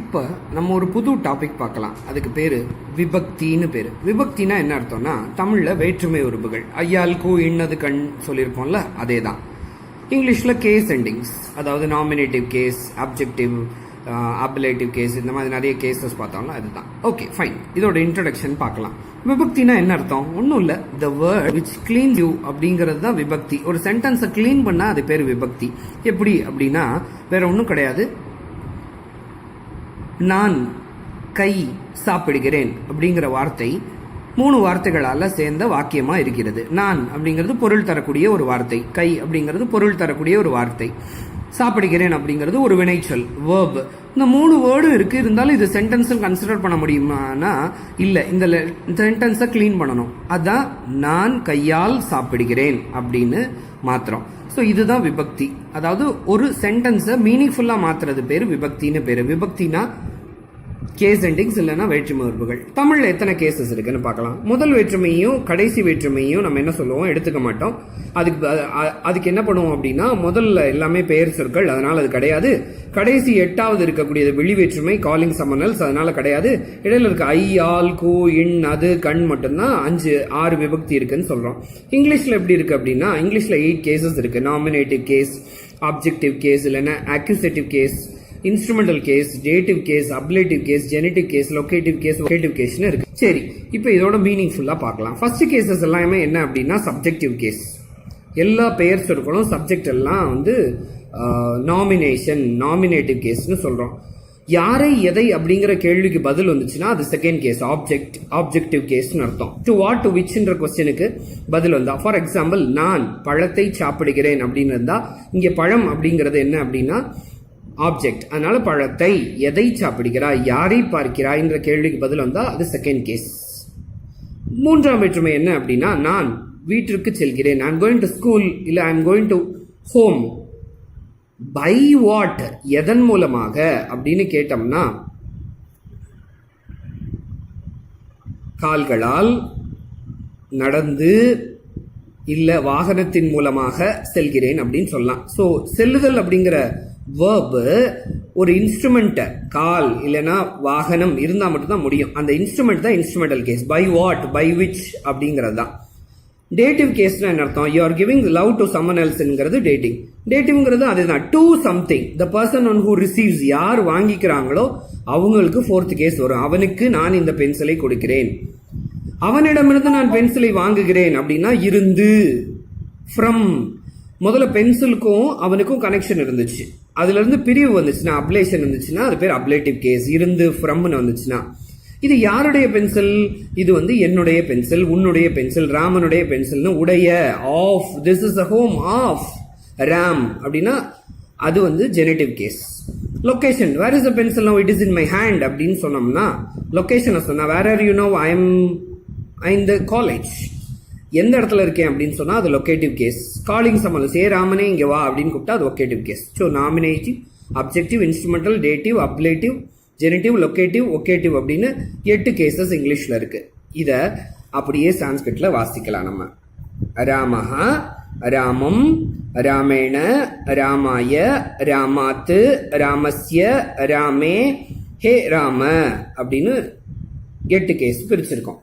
இப்போ நம்ம ஒரு புது டாபிக் பார்க்கலாம். அதுக்கு பேர் விபக்தின்னு பேர். விபக்தினா என்ன அர்த்தம்னா தமிழில் வேற்றுமை உறுப்புகள். ஐயால் இன்னது கண் சொல்லியிருப்போம்ல அதே தான் இங்கிலீஷில் கேஸ் எண்டிங்ஸ் அதாவது nominative case objective ablative case இந்த மாதிரி நிறைய கேசஸ் பார்த்தோம்ல அதுதான். ஓகே ஃபைன் இதோட இன்ட்ரடக்ஷன் பார்க்கலாம். விபக்தினா என்ன அர்த்தம்? ஒன்றும் இல்லை. The word which clean you அப்படிங்கிறது தான் விபக்தி. ஒரு சென்டென்ஸை க்ளீன் பண்ணால் அது பேர் விபக்தி. எப்படி அப்படின்னா வேற ஒன்றும் கிடையாது. நான் கை சாப்பிடுகிறேன் அப்படிங்கிற வார்த்தை மூணு வார்த்தைகளால் சேர்ந்த வாக்கியமாக இருக்கிறது. நான் அப்படிங்கிறது பொருள் தரக்கூடிய ஒரு வார்த்தை. கை அப்படிங்கிறது பொருள் தரக்கூடிய ஒரு வார்த்தை. சாப்பிடுகிறேன் அப்படிங்கிறது ஒரு வினைச்சொல் வேர்ப் இந்த மூணு வேர்டு இருக்கு. இருந்தாலும் இது சென்டென்ஸும் கன்சிடர் பண்ண முடியுமானா? இல்லை. இந்த சென்டென்ஸை க்ளீன் பண்ணணும். அதுதான் நான் கையால் சாப்பிடுகிறேன் அப்படின்னு மாத்திரம். ஸோ இதுதான் விபக்தி. அதாவது ஒரு சென்டென்ஸை மீனிங்ஃபுல்லாக மாத்துறது பேர் விபக்தின்னு பேர். விபக்தினா கேஸ் எண்டிங்ஸ் இல்லைன்னா வேற்றுமை உறுப்புகள். தமிழில் எத்தனை கேசஸ் இருக்குன்னு பார்க்கலாம். முதல் வேற்றுமையும் கடைசி வேற்றுமையும் நம்ம என்ன சொல்லுவோம்? எடுத்துக்க மாட்டோம். அதுக்கு அதுக்கு என்ன பண்ணுவோம் அப்படின்னா முதல்ல எல்லாமே பெயர் சொற்கள் அதனால் அது கிடையாது. கடைசி எட்டாவது இருக்கக்கூடியது வெளி வேற்றுமை காலிங் சமனல்ஸ் அதனால் கிடையாது. இடையில இருக்க ஐ ஆல் கூ இன் அது கண் மட்டும்தான் அஞ்சு ஆறு விபக்தி இருக்குன்னு சொல்கிறோம் இங்கிலீஷில் எப்படி இருக்குது அப்படின்னா இங்கிலீஷில் எயிட் கேசஸ் இருக்குது நாமினேட்டிவ் கேஸ் ஆப்ஜெக்டிவ் கேஸ் இல்லைன்னா accusative case instrumental case dative case ablative case genitive case locative case locative கேஸ்னு இருக்கு. சரி இப்போ இதோட மீனிங்ஃபுல்லாக பார்க்கலாம். ஃபர்ஸ்ட் கேசஸ் எல்லாமே என்ன அப்படின்னா சப்ஜெக்டிவ் கேஸ் எல்லா பெயர் சொற்களும் சப்ஜெக்ட் எல்லாம் வந்து நாமினேஷன் நாமினேட்டிவ் கேஸ்னு சொல்கிறோம் யாரை எதை அப்படிங்கிற கேள்விக்கு பதில் வந்துச்சுன்னா அது செகண்ட் கேஸ் ஆப்ஜெக்ட் ஆப்ஜெக்டிவ் கேஸ்னு அர்த்தம். டு வாட் டு விச்ன்ற கொஸ்டினுக்கு பதில் வந்தா ஃபார் எக்ஸாம்பிள் நான் பழத்தை சாப்பிடுகிறேன் அப்படின்னு இருந்தா இங்கே பழம் அப்படிங்கிறது என்ன அப்படின்னா ஆப்ஜெக்ட் அதனால பழத்தை எதை சாப்பிடுகிறாய் யாரை பார்க்கிறாய் என்ற கேள்விக்கு பதில் வந்தால் அது செகண்ட் கேஸ் மூன்றாம் வேற்றுமை என்ன அப்படின்னா நான் வீட்டிற்கு செல்கிறேன். ஐம் கோயிங் டு ஸ்கூல் இல்ல I'm going to home by what எதன் மூலமாக? அப்படின்னு கேட்டோம்னா கால்களால் நடந்து இல்ல வாகனத்தின் மூலமாக செல்கிறேன் அப்படின்னு சொல்லலாம். ஸோ செல்லுதல் அப்படிங்கிற வேர்பு ஒரு இன்ஸ்ட்ருமெண்ட்டை கால் இல்லைன்னா வாகனம் இருந்தால் மட்டும்தான் முடியும். அந்த இன்ஸ்ட்ருமெண்ட் தான் instrumental case by what by which அப்படிங்கிறது தான். டேட்டிவ் கேஸ்னா என்ன அர்த்தம்? You are giving love to someone எல்ஸ்ங்கிறது dating டேட்டிவ்ங்கிறது அதுதான். To something the person one who receives யார் வாங்கிக்கிறாங்களோ அவங்களுக்கு ஃபோர்த் கேஸ் வரும். அவனுக்கு நான் இந்த பென்சிலை கொடுக்கிறேன். அவனிடமிருந்து நான் பென்சிலை வாங்குகிறேன் அப்படின்னா இருந்து. ஃப்ரம் முதல்ல பென்சிலுக்கும் அவனுக்கும் கனெக்ஷன் இருந்துச்சு. அதுலேருந்து பிரிவு வந்துச்சுன்னா அப்ளேஷன் இருந்துச்சுன்னா அது பேர் அப்ளேட்டிவ் கேஸ் இருந்து ஃப்ரம்னு வந்துச்சுன்னா. இது யாருடைய பென்சில் இது வந்து என்னுடைய பென்சில் உன்னுடைய பென்சில் ராமனுடைய பென்சில்னு உடைய of this is a home of Ram அப்படின்னா அது வந்து genitive case location where is a pencil no it is in my hand அப்படின்னு சொன்னோம்னா லொக்கேஷனை சொன்னால் where are you no I am இந்த காலேஜ் எந்த இடத்துல இருக்கேன் அப்படின்னு சொன்னால் அது லொகேட்டிவ் கேஸ் காலிங் சம்மந்தம் சே இங்கே வா அப்படின்னு கூப்பிட்டா அது locative case so nominative objective instrumental dative ablative genitive locative vocative அப்படின்னு எட்டு கேசஸ் இங்கிலீஷில் இருக்குது இதை அப்படியே சான்ஸ்கிரிட்டில் வாசிக்கலாம் நம்ம. ராமஹா ராமம் ராமேண ராமாய ராமாத்து ராமஸ்ய ராமே ஹே ராம அப்படின்னு எட்டு கேஸ் பிரிச்சிருக்கோம்.